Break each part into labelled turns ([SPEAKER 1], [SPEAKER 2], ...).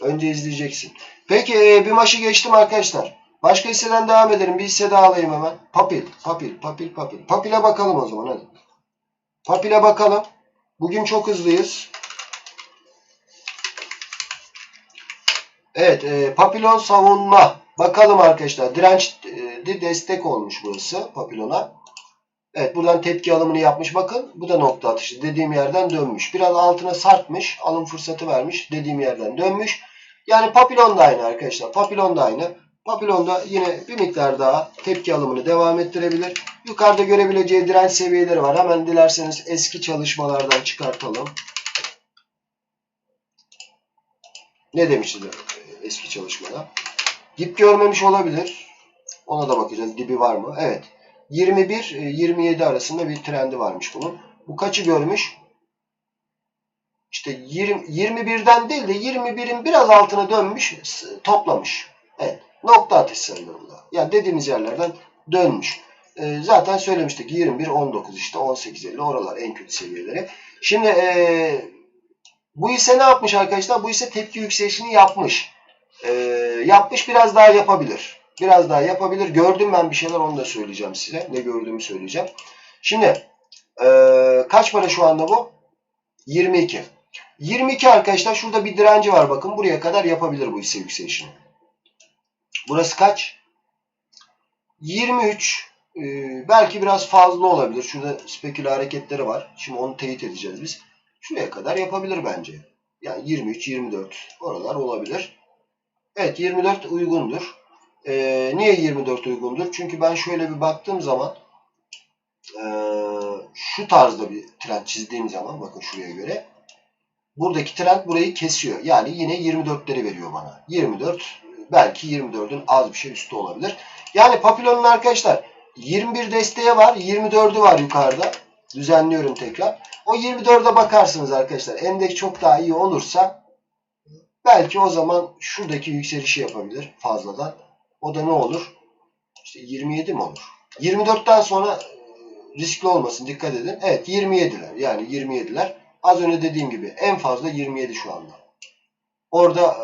[SPEAKER 1] Önce izleyeceksin. Peki e, bir maçı geçtim arkadaşlar. Başka hisseden devam edelim. Bir hisse daha alayım hemen. Papil, papil, papil, papil. Papil'e bakalım o zaman hadi. Papil'e bakalım. Bugün çok hızlıyız. Evet, e, papilon savunma. Bakalım arkadaşlar. Direnç e, destek olmuş burası papilona. Evet, buradan tepki alımını yapmış. Bakın, bu da nokta atışı. Dediğim yerden dönmüş. Biraz altına sarkmış. Alım fırsatı vermiş. Dediğim yerden dönmüş. Yani papilon da aynı arkadaşlar. Papilon da aynı. Papilon da yine bir miktar daha tepki alımını devam ettirebilir. Yukarıda görebileceği direnç seviyeleri var. Hemen dilerseniz eski çalışmalardan çıkartalım. Ne demişti eski çalışmada? Dip görmemiş olabilir. Ona da bakacağız. Dibi var mı? Evet. 21-27 arasında bir trendi varmış bunun. Bu kaçı görmüş? İşte 20, 21'den değil de 21'in biraz altına dönmüş, toplamış. Evet. Nokta atışı sayılır bu da. Yani dediğimiz yerlerden dönmüş. Ee, zaten söylemiştik 21, 19 işte 18, 50 oralar en kötü seviyeleri. Şimdi ee, bu ise ne yapmış arkadaşlar? Bu ise tepki yükselişini yapmış. Ee, yapmış biraz daha yapabilir. Biraz daha yapabilir. Gördüm ben bir şeyler onu da söyleyeceğim size. Ne gördüğümü söyleyeceğim. Şimdi ee, kaç para şu anda bu? 22. 22 arkadaşlar şurada bir direnci var bakın. Buraya kadar yapabilir bu hisse yükselişini. Burası kaç? 23. Ee, belki biraz fazla olabilir. Şurada spekül hareketleri var. Şimdi onu teyit edeceğiz biz. Şuraya kadar yapabilir bence. Yani 23, 24 oralar olabilir. Evet 24 uygundur. Ee, niye 24 uygundur? Çünkü ben şöyle bir baktığım zaman e, şu tarzda bir trend çizdiğim zaman bakın şuraya göre buradaki trend burayı kesiyor. Yani yine 24'leri veriyor bana. 24 belki 24'ün az bir şey üstü olabilir. Yani papilonun arkadaşlar 21 desteği var. 24'ü var yukarıda. Düzenliyorum tekrar. O 24'e bakarsınız arkadaşlar. Endeks çok daha iyi olursa belki o zaman şuradaki yükselişi yapabilir fazladan. O da ne olur? İşte 27 mi olur? 24'ten sonra riskli olmasın. Dikkat edin. Evet 27'ler. Yani 27'ler. Az önce dediğim gibi en fazla 27 şu anda. Orada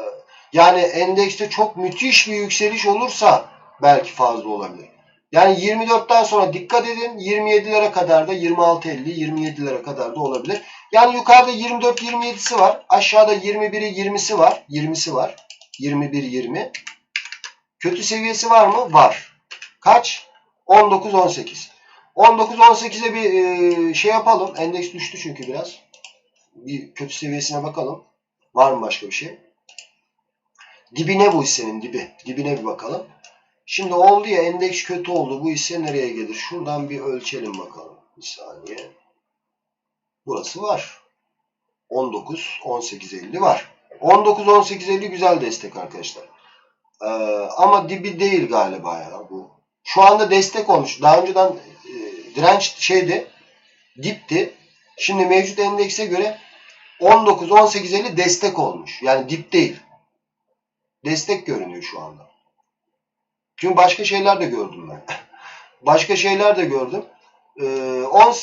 [SPEAKER 1] yani endekste çok müthiş bir yükseliş olursa belki fazla olabilir. Yani 24'ten sonra dikkat edin 27'lere kadar da 26-50 27'lere kadar da olabilir. Yani yukarıda 24-27'si var. Aşağıda 21'i 20'si var. 20'si var. 21-20. Kötü seviyesi var mı? Var. Kaç? 19-18. 19-18'e bir e, şey yapalım. Endeks düştü çünkü biraz. Bir kötü seviyesine bakalım. Var mı başka bir şey? Dibine bu hissenin dibi. Dibine bir bakalım. Şimdi oldu ya endeks kötü oldu. Bu hisse nereye gelir? Şuradan bir ölçelim bakalım. Bir saniye. Burası var. 19, 18, 50 var. 19, 18, 50 güzel destek arkadaşlar. Ee, ama dibi değil galiba ya bu. Şu anda destek olmuş. Daha önceden e, direnç şeydi. Dipti. Şimdi mevcut endekse göre 19, 18, 50 destek olmuş. Yani dip değil. Destek görünüyor şu anda. Çünkü başka şeyler de gördüm ben. başka şeyler de gördüm. Ee, 10,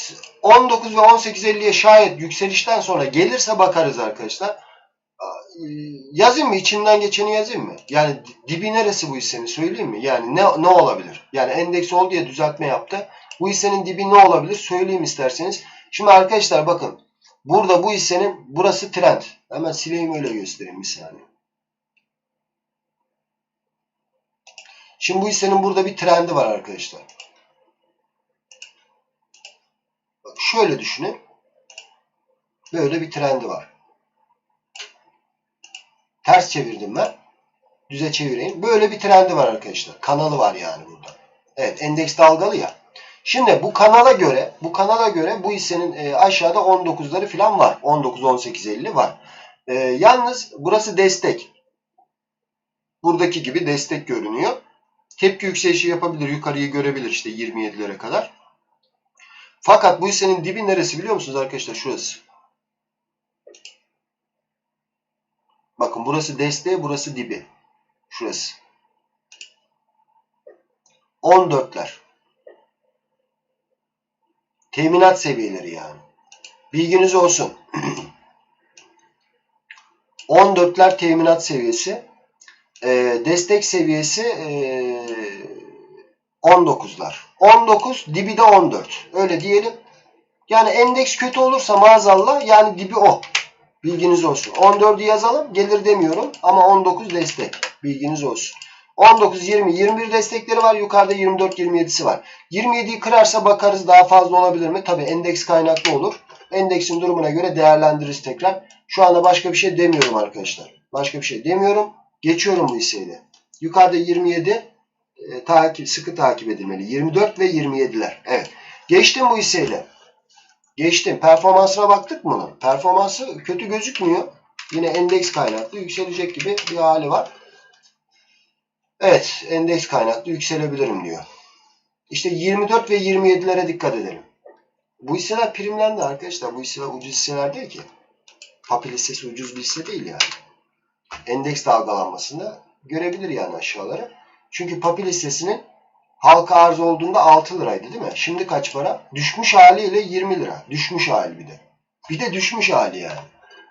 [SPEAKER 1] 19 ve 18.50'ye şayet yükselişten sonra gelirse bakarız arkadaşlar. Yazayım mı? İçinden geçeni yazayım mı? Yani dibi neresi bu hissenin söyleyeyim mi? Yani ne, ne olabilir? Yani endeks ol diye düzeltme yaptı. Bu hissenin dibi ne olabilir? Söyleyeyim isterseniz. Şimdi arkadaşlar bakın. Burada bu hissenin burası trend. Hemen sileyim öyle göstereyim bir saniye. Şimdi bu hissenin burada bir trendi var arkadaşlar. Bak şöyle düşünün. Böyle bir trendi var. Ters çevirdim ben. Düze çevireyim. Böyle bir trendi var arkadaşlar. Kanalı var yani burada. Evet endeks dalgalı ya. Şimdi bu kanala göre bu kanala göre bu hissenin e, aşağıda 19'ları falan var. 19 18 50 var. E, yalnız burası destek. Buradaki gibi destek görünüyor. Tepki yükselişi yapabilir. Yukarıyı görebilir işte 27'lere kadar. Fakat bu hissenin dibi neresi biliyor musunuz arkadaşlar? Şurası. Bakın burası desteği, burası dibi. Şurası. 14'ler. Teminat seviyeleri yani. Bilginiz olsun. 14'ler teminat seviyesi. E, destek seviyesi e, 19'lar. 19 dibi de 14. Öyle diyelim. Yani endeks kötü olursa maazallah yani dibi o. Bilginiz olsun. 14'ü yazalım. Gelir demiyorum ama 19 destek. Bilginiz olsun. 19, 20, 21 destekleri var. Yukarıda 24, 27'si var. 27'yi kırarsa bakarız daha fazla olabilir mi? Tabii endeks kaynaklı olur. Endeksin durumuna göre değerlendiririz tekrar. Şu anda başka bir şey demiyorum arkadaşlar. Başka bir şey demiyorum. Geçiyorum bu hisseyle. Yukarıda 27 e, takip, sıkı takip edilmeli. 24 ve 27'ler. Evet. Geçtim bu hisseyle. Geçtim. Performansına baktık mı? Performansı kötü gözükmüyor. Yine endeks kaynaklı yükselecek gibi bir hali var. Evet. Endeks kaynaklı yükselebilirim diyor. İşte 24 ve 27'lere dikkat edelim. Bu hisseler primlendi arkadaşlar. Bu hisseler ucuz hisseler değil ki. Papil hissesi ucuz bir hisse değil yani. Endeks dalgalanmasında görebilir yani aşağıları. Çünkü papil hissesinin halka arz olduğunda 6 liraydı değil mi? Şimdi kaç para? Düşmüş haliyle 20 lira. Düşmüş hali bir de. Bir de düşmüş hali yani.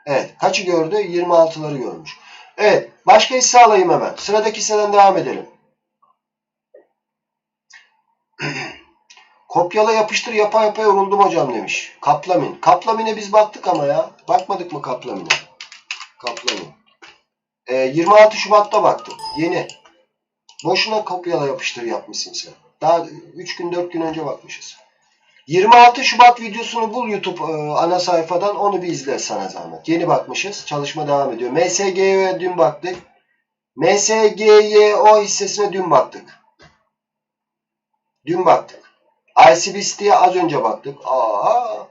[SPEAKER 1] Evet. Kaçı gördü? 26'ları görmüş. Evet. Başka hisse alayım hemen. Sıradaki hisseden devam edelim. Kopyala yapıştır yapa yapa yoruldum hocam demiş. Kaplamin. Kaplamin'e biz baktık ama ya. Bakmadık mı Kaplamin'e? Kaplamin. Ee, 26 Şubat'ta baktık. Yeni. Boşuna kopyala yapıştır yapmışsın sen. Daha 3 gün 4 gün önce bakmışız. 26 Şubat videosunu bul YouTube e, ana sayfadan onu bir izle sana zahmet. Yeni bakmışız. Çalışma devam ediyor. MSG'ye dün baktık. MSGYO hissesine dün baktık. Dün baktık. ICBC'ye az önce baktık. Aa,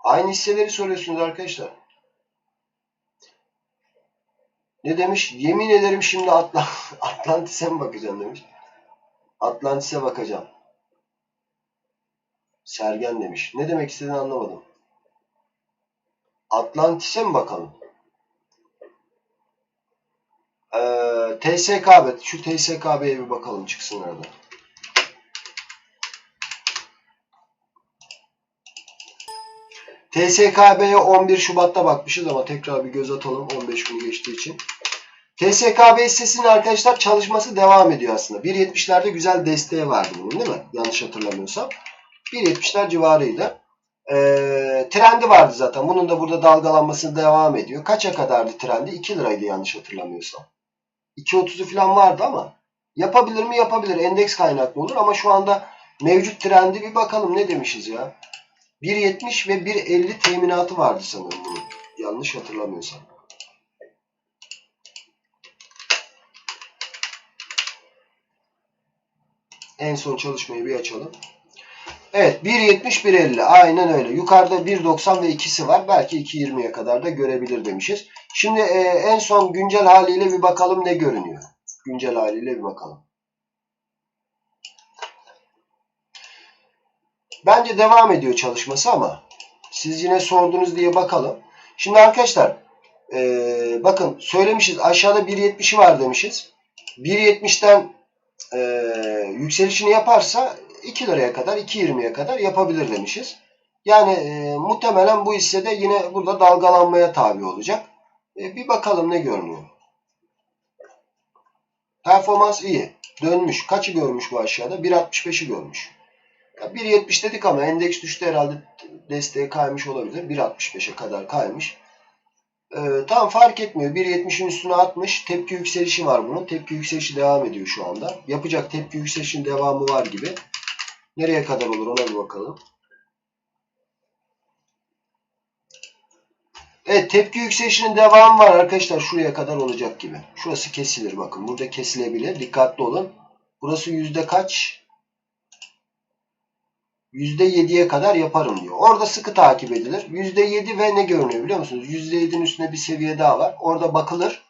[SPEAKER 1] aynı hisseleri soruyorsunuz arkadaşlar. Ne demiş? Yemin ederim şimdi Atlant Atlantis'e mi bakacağım demiş. Atlantis'e bakacağım. Sergen demiş. Ne demek istediğini anlamadım. Atlantis'e mi bakalım? Ee, TSKB. Şu TSKB'ye bir bakalım çıksın orada. TSKB'ye 11 Şubat'ta bakmışız ama tekrar bir göz atalım 15 gün geçtiği için. TSKB hissesinin arkadaşlar çalışması devam ediyor aslında. 1.70'lerde güzel desteği vardı bunun değil mi? Yanlış hatırlamıyorsam. 1.70'ler civarıydı. Ee, trendi vardı zaten. Bunun da burada dalgalanması devam ediyor. Kaça kadardı trendi? 2 liraydı yanlış hatırlamıyorsam. 2.30'u falan vardı ama yapabilir mi? Yapabilir. Endeks kaynaklı olur ama şu anda mevcut trendi bir bakalım ne demişiz ya. 1.70 ve 1.50 teminatı vardı sanırım bunun. Yanlış hatırlamıyorsam. En son çalışmayı bir açalım. Evet 1.70 1.50 aynen öyle. Yukarıda 1.90 ve 2'si var. Belki 2.20'ye kadar da görebilir demişiz. Şimdi e, en son güncel haliyle bir bakalım ne görünüyor. Güncel haliyle bir bakalım. Bence devam ediyor çalışması ama siz yine sordunuz diye bakalım. Şimdi arkadaşlar e, bakın söylemişiz aşağıda 1.70'i var demişiz. 1.70'ten e, yükselişini yaparsa 2 liraya kadar 2.20'ye kadar yapabilir demişiz. Yani e, muhtemelen bu hissede yine burada dalgalanmaya tabi olacak. E, bir bakalım ne görünüyor. Performans iyi. Dönmüş. Kaçı görmüş bu aşağıda? 1.65'i görmüş. 1.70 dedik ama endeks düştü herhalde desteğe kaymış olabilir. 1.65'e kadar kaymış. Ee, tam fark etmiyor. 1.70'in üstüne atmış. Tepki yükselişi var bunun. Tepki yükselişi devam ediyor şu anda. Yapacak tepki yükselişinin devamı var gibi. Nereye kadar olur ona bir bakalım. Evet tepki yükselişinin devamı var arkadaşlar. Şuraya kadar olacak gibi. Şurası kesilir bakın. Burada kesilebilir. Dikkatli olun. Burası yüzde kaç? %7'ye kadar yaparım diyor. Orada sıkı takip edilir. %7 ve ne görünüyor biliyor musunuz? %7'nin üstünde bir seviye daha var. Orada bakılır.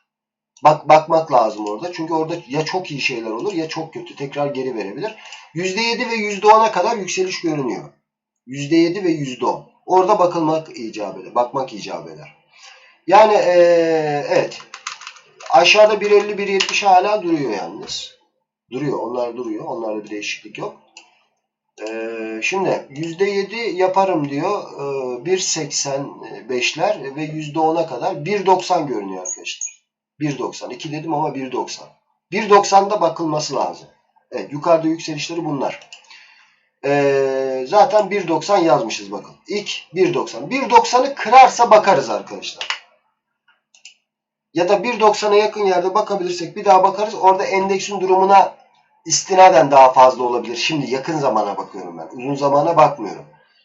[SPEAKER 1] Bak bakmak lazım orada. Çünkü orada ya çok iyi şeyler olur ya çok kötü. Tekrar geri verebilir. %7 ve %10'a kadar yükseliş görünüyor. %7 ve %10. Orada bakılmak icap eder. Bakmak icap eder. Yani ee, evet. Aşağıda 1.50 1.70 hala duruyor yalnız. Duruyor. Onlar duruyor. Onlarda bir değişiklik yok. Şimdi %7 yaparım diyor. Ee, 1.85'ler ve %10'a kadar 1.90 görünüyor arkadaşlar. 1.90. 2 dedim ama 1.90. 1.90'da bakılması lazım. Evet yukarıda yükselişleri bunlar. Ee, zaten 1.90 yazmışız bakın. İlk 1.90. 1.90'ı kırarsa bakarız arkadaşlar. Ya da 1.90'a yakın yerde bakabilirsek bir daha bakarız. Orada endeksin durumuna istinaden daha fazla olabilir. Şimdi yakın zamana bakıyorum ben. Uzun zamana bakmıyorum.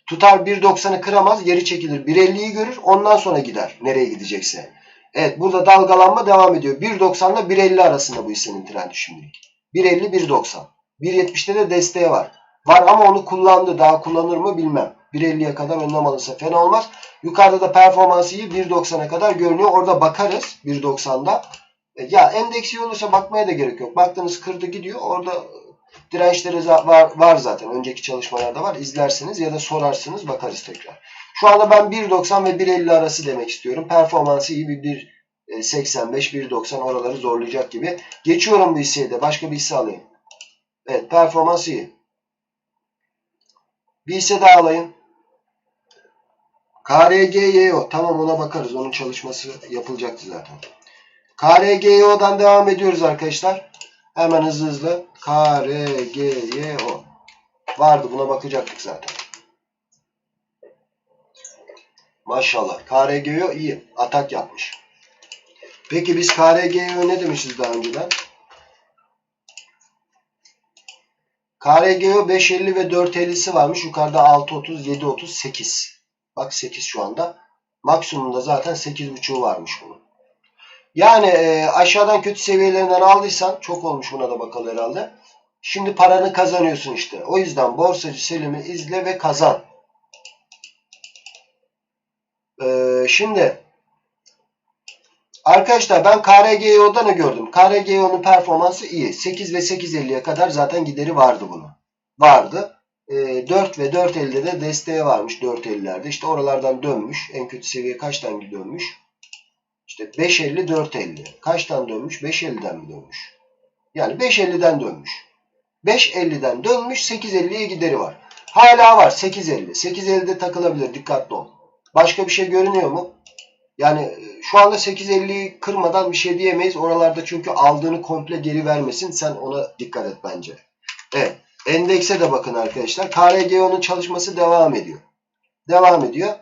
[SPEAKER 1] Tutar 1.90'ı kıramaz. Geri çekilir. 1.50'yi görür. Ondan sonra gider. Nereye gidecekse. Evet burada dalgalanma devam ediyor. 1.90 ile 1.50 arasında bu hissenin trendi şimdilik. 1.50 1.90. 1.70'te de desteği var. Var ama onu kullandı. Daha kullanır mı bilmem. 1.50'ye kadar önlem alırsa fena olmaz. Yukarıda da performansı iyi 1.90'a kadar görünüyor. Orada bakarız 1.90'da. E, Ya endeks iyi olursa bakmaya da gerek yok. Baktınız kırdı gidiyor. Orada dirençleri var, var zaten. Önceki çalışmalarda var. İzlersiniz ya da sorarsınız bakarız tekrar. Şu anda ben 1.90 ve 1.50 arası demek istiyorum. Performansı iyi bir 1.85, 1.90 oraları zorlayacak gibi. Geçiyorum bu hisseye de. Başka bir hisse alayım. Evet performans iyi. Bir hisse daha alayım. KRGYO. Tamam ona bakarız. Onun çalışması yapılacaktı zaten. KRGYO'dan devam ediyoruz arkadaşlar. Hemen hızlı hızlı. KRGYO. Vardı buna bakacaktık zaten. Maşallah. KRGYO iyi. Atak yapmış. Peki biz KRGYO ne demişiz daha önceden? KRGO 550 ve 450'si varmış. Yukarıda 630, 730, 8. Bak 8 şu anda. Maksimumda zaten 8.5'u varmış bunun. Yani e, aşağıdan kötü seviyelerinden aldıysan çok olmuş buna da bakalım herhalde. Şimdi paranı kazanıyorsun işte. O yüzden borsacı Selim'i izle ve kazan. E, şimdi Arkadaşlar ben KRGO'da ne gördüm? KRGO'nun performansı iyi. 8 ve 8.50'ye kadar zaten gideri vardı bunun. Vardı. E, 4 ve 4.50'de de desteği varmış 4.50'lerde. İşte oralardan dönmüş. En kötü seviye kaçtan dönmüş? İşte 5.50 4.50. Kaçtan dönmüş? 5.50'den mi dönmüş? Yani 5.50'den dönmüş. 5.50'den dönmüş 8.50'ye gideri var. Hala var 8.50. 8.50'de takılabilir dikkatli ol. Başka bir şey görünüyor mu? Yani e, şu anda 8.50'yi kırmadan bir şey diyemeyiz. Oralarda çünkü aldığını komple geri vermesin. Sen ona dikkat et bence. Evet. Endekse de bakın arkadaşlar. KRGO'nun çalışması devam ediyor. Devam ediyor.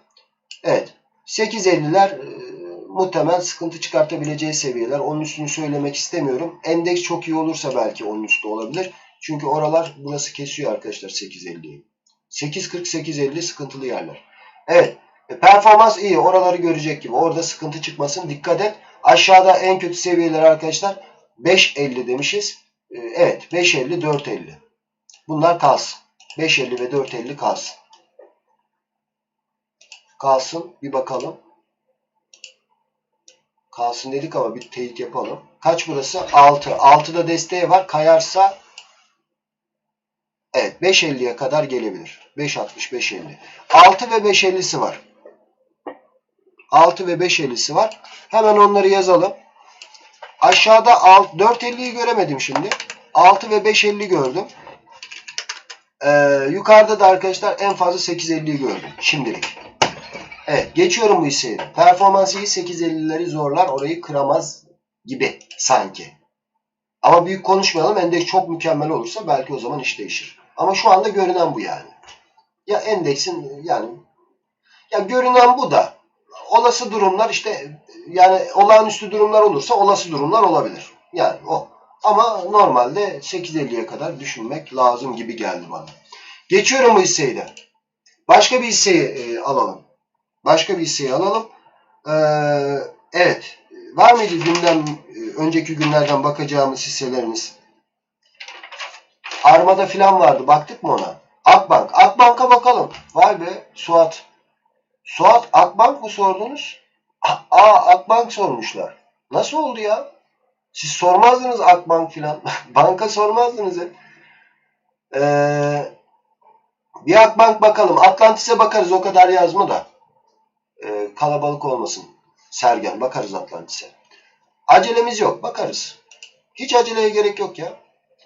[SPEAKER 1] Evet. 8.50'ler e, muhtemelen sıkıntı çıkartabileceği seviyeler. Onun üstünü söylemek istemiyorum. Endeks çok iyi olursa belki onun üstü olabilir. Çünkü oralar burası kesiyor arkadaşlar 8.50'yi. 8.40-8.50 sıkıntılı yerler. Evet. E, performans iyi. Oraları görecek gibi. Orada sıkıntı çıkmasın. Dikkat et. Aşağıda en kötü seviyeler arkadaşlar 5.50 demişiz. E, evet. 5.50, 4.50. Bunlar kalsın. 5.50 ve 4.50 kalsın. Kalsın. Bir bakalım. Kalsın dedik ama bir teyit yapalım. Kaç burası? 6. 6'da desteği var. Kayarsa evet 5.50'ye kadar gelebilir. 5.60, 5.50. 6 ve 5.50'si var. 6 ve 5.50'si var. Hemen onları yazalım. Aşağıda 4.50'yi göremedim şimdi. 6 ve 5.50 gördüm. Ee, yukarıda da arkadaşlar en fazla 8.50'yi gördüm. Şimdilik. Evet. Geçiyorum bu hisseyi. Performansı iyi 8.50'leri zorlar. Orayı kıramaz gibi sanki. Ama büyük konuşmayalım. Endeks çok mükemmel olursa belki o zaman iş değişir. Ama şu anda görünen bu yani. Ya endeksin yani ya görünen bu da olası durumlar işte yani olağanüstü durumlar olursa olası durumlar olabilir. Yani o. Ama normalde 8.50'ye kadar düşünmek lazım gibi geldi bana. Geçiyorum bu hisseyi de. Başka bir hisseyi e, alalım. Başka bir hisseyi alalım. Ee, evet. Var mıydı gündem e, önceki günlerden bakacağımız hisselerimiz? Armada filan vardı. Baktık mı ona? Akbank. Akbank'a bakalım. Vay be Suat. Suat Akbank mı sordunuz? Aa Akbank sormuşlar. Nasıl oldu ya? Siz sormazdınız Akbank filan. Banka sormazdınız hep. Ee, bir Akbank bakalım. Atlantis'e bakarız o kadar yazma da. Ee, kalabalık olmasın. Sergen bakarız Atlantis'e. Acelemiz yok. Bakarız. Hiç aceleye gerek yok ya.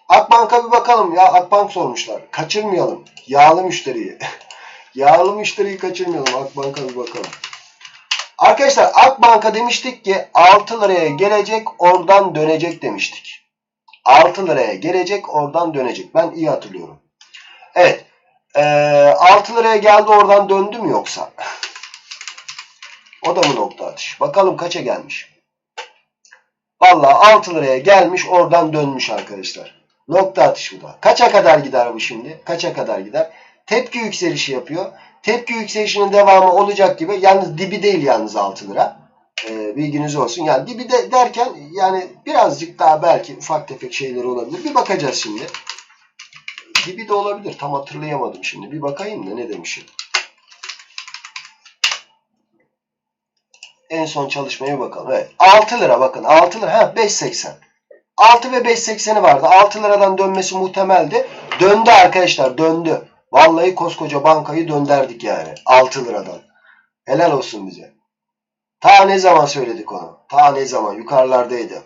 [SPEAKER 1] Akbank'a bir bakalım ya. Akbank sormuşlar. Kaçırmayalım. Yağlı müşteriyi. Yağlı müşteriyi kaçırmayalım. Akbank'a bir bakalım. Arkadaşlar Akbank'a demiştik ki 6 liraya gelecek oradan dönecek demiştik. 6 liraya gelecek oradan dönecek. Ben iyi hatırlıyorum. Evet. Ee, 6 liraya geldi oradan döndü mü yoksa? o da mı nokta atış? Bakalım kaça gelmiş. Vallahi 6 liraya gelmiş oradan dönmüş arkadaşlar. Nokta atış bu da. Kaça kadar gider bu şimdi? Kaça kadar gider? Tepki yükselişi yapıyor. Tepki yükselişinin devamı olacak gibi. Yalnız dibi değil yalnız 6 lira. Ee, bilginiz olsun. Yani dibi de derken yani birazcık daha belki ufak tefek şeyleri olabilir. Bir bakacağız şimdi. Dibi de olabilir. Tam hatırlayamadım şimdi. Bir bakayım da ne demişim. En son çalışmaya bakalım. Evet. 6 lira bakın. 6 lira. Ha 5.80. 6 ve 5.80'i vardı. 6 liradan dönmesi muhtemeldi. Döndü arkadaşlar. Döndü. Vallahi koskoca bankayı dönderdik yani. 6 liradan. Helal olsun bize. Ta ne zaman söyledik onu? Ta ne zaman? Yukarılardaydı.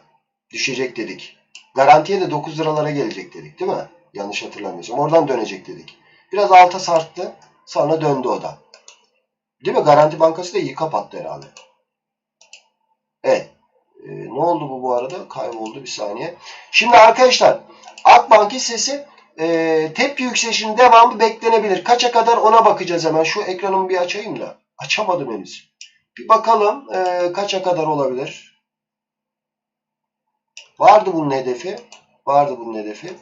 [SPEAKER 1] Düşecek dedik. Garantiye de 9 liralara gelecek dedik değil mi? Yanlış hatırlamıyorsam. Oradan dönecek dedik. Biraz alta sarktı. Sonra döndü o da. Değil mi? Garanti Bankası da iyi kapattı herhalde. Evet. Ee, ne oldu bu bu arada? Kayboldu bir saniye. Şimdi arkadaşlar Akbank hissesi e, tepki yükselişinin devamı beklenebilir. Kaça kadar ona bakacağız hemen. Şu ekranımı bir açayım da. Açamadım henüz. Bir bakalım e, kaça kadar olabilir. Vardı bunun hedefi. Vardı bunun hedefi.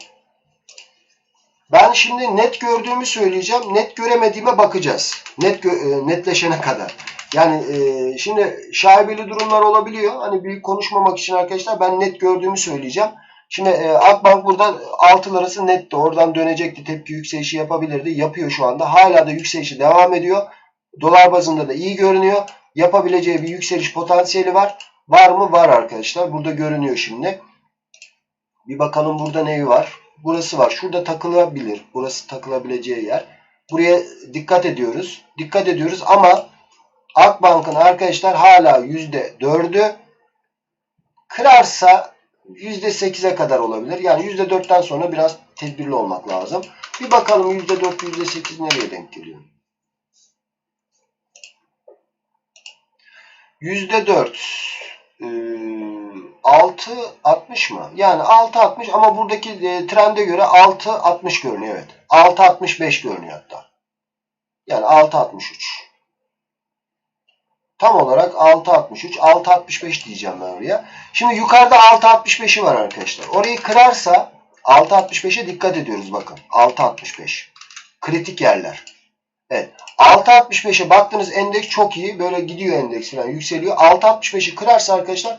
[SPEAKER 1] Ben şimdi net gördüğümü söyleyeceğim. Net göremediğime bakacağız. Net e, netleşene kadar. Yani e, şimdi şaibeli durumlar olabiliyor. Hani büyük konuşmamak için arkadaşlar ben net gördüğümü söyleyeceğim. Şimdi e, Akbank burada 6 lirası netti. Oradan dönecekti. Tepki yükselişi yapabilirdi. Yapıyor şu anda. Hala da yükselişi devam ediyor. Dolar bazında da iyi görünüyor. Yapabileceği bir yükseliş potansiyeli var. Var mı? Var arkadaşlar. Burada görünüyor şimdi. Bir bakalım burada neyi var. Burası var. Şurada takılabilir. Burası takılabileceği yer. Buraya dikkat ediyoruz. Dikkat ediyoruz ama Akbank'ın arkadaşlar hala %4'ü kırarsa %8'e kadar olabilir. Yani %4'ten sonra biraz tedbirli olmak lazım. Bir bakalım %4, %8 nereye denk geliyor? %4 e, 6.60 mı? Yani 6.60 ama buradaki e, trende göre 6.60 görünüyor evet. 6.65 görünüyor hatta. Yani 6.63. Tam olarak 6.63, 6.65 diyeceğim ben oraya. Şimdi yukarıda 6.65'i var arkadaşlar. Orayı kırarsa 6.65'e dikkat ediyoruz bakın. 6.65. Kritik yerler. Evet. 6.65'e baktığınız endeks çok iyi. Böyle gidiyor endeks falan yükseliyor. 6.65'i kırarsa arkadaşlar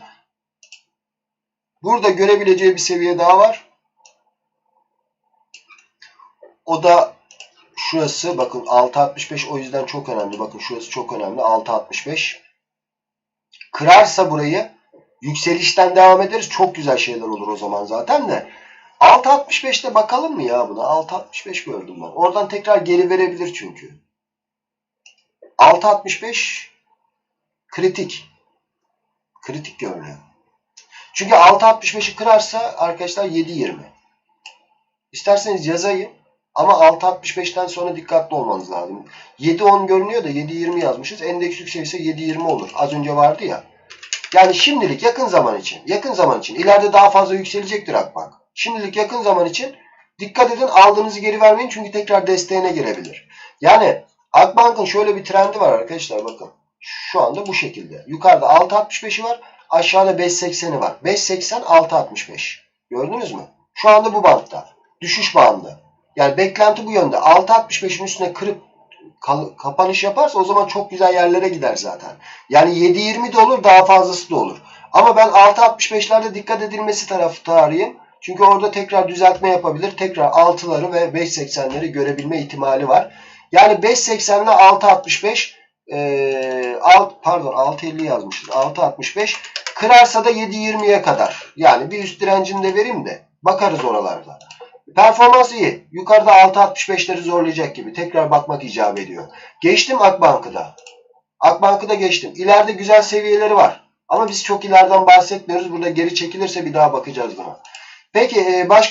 [SPEAKER 1] burada görebileceği bir seviye daha var. O da şurası bakın 6.65 o yüzden çok önemli. Bakın şurası çok önemli. 6.65. Kırarsa burayı yükselişten devam ederiz. Çok güzel şeyler olur o zaman zaten de. 6.65'te bakalım mı ya buna? 6.65 gördüm ben. Oradan tekrar geri verebilir çünkü. 6.65 kritik. Kritik görünüyor. Çünkü 6.65'i kırarsa arkadaşlar 7.20. İsterseniz yazayım. Ama 6.65'ten sonra dikkatli olmanız lazım. 7.10 görünüyor da 7.20 yazmışız. Endeks yükselirse 7.20 olur. Az önce vardı ya. Yani şimdilik yakın zaman için. Yakın zaman için. İleride daha fazla yükselecektir Akbank. Şimdilik yakın zaman için dikkat edin aldığınızı geri vermeyin. Çünkü tekrar desteğine girebilir. Yani Akbank'ın şöyle bir trendi var arkadaşlar bakın. Şu anda bu şekilde. Yukarıda 6.65'i var. Aşağıda 5.80'i var. 5.80 6.65. Gördünüz mü? Şu anda bu bantta. Düşüş bandı. Yani beklenti bu yönde. 6.65'in üstüne kırıp kapanış yaparsa o zaman çok güzel yerlere gider zaten. Yani 7.20 de olur daha fazlası da olur. Ama ben 6.65'lerde dikkat edilmesi taraftarıyım. Çünkü orada tekrar düzeltme yapabilir. Tekrar 6'ları ve 5.80'leri görebilme ihtimali var. Yani 5.80 ile 6.65 e, pardon 6.50 yazmışız. 6.65 kırarsa da 7.20'ye kadar. Yani bir üst direncini de vereyim de bakarız oralarda. Performans iyi. Yukarıda 6.65'leri zorlayacak gibi. Tekrar bakmak icap ediyor. Geçtim Akbank'ı Akbank'ı da geçtim. İleride güzel seviyeleri var. Ama biz çok ileriden bahsetmiyoruz. Burada geri çekilirse bir daha bakacağız buna. Peki başka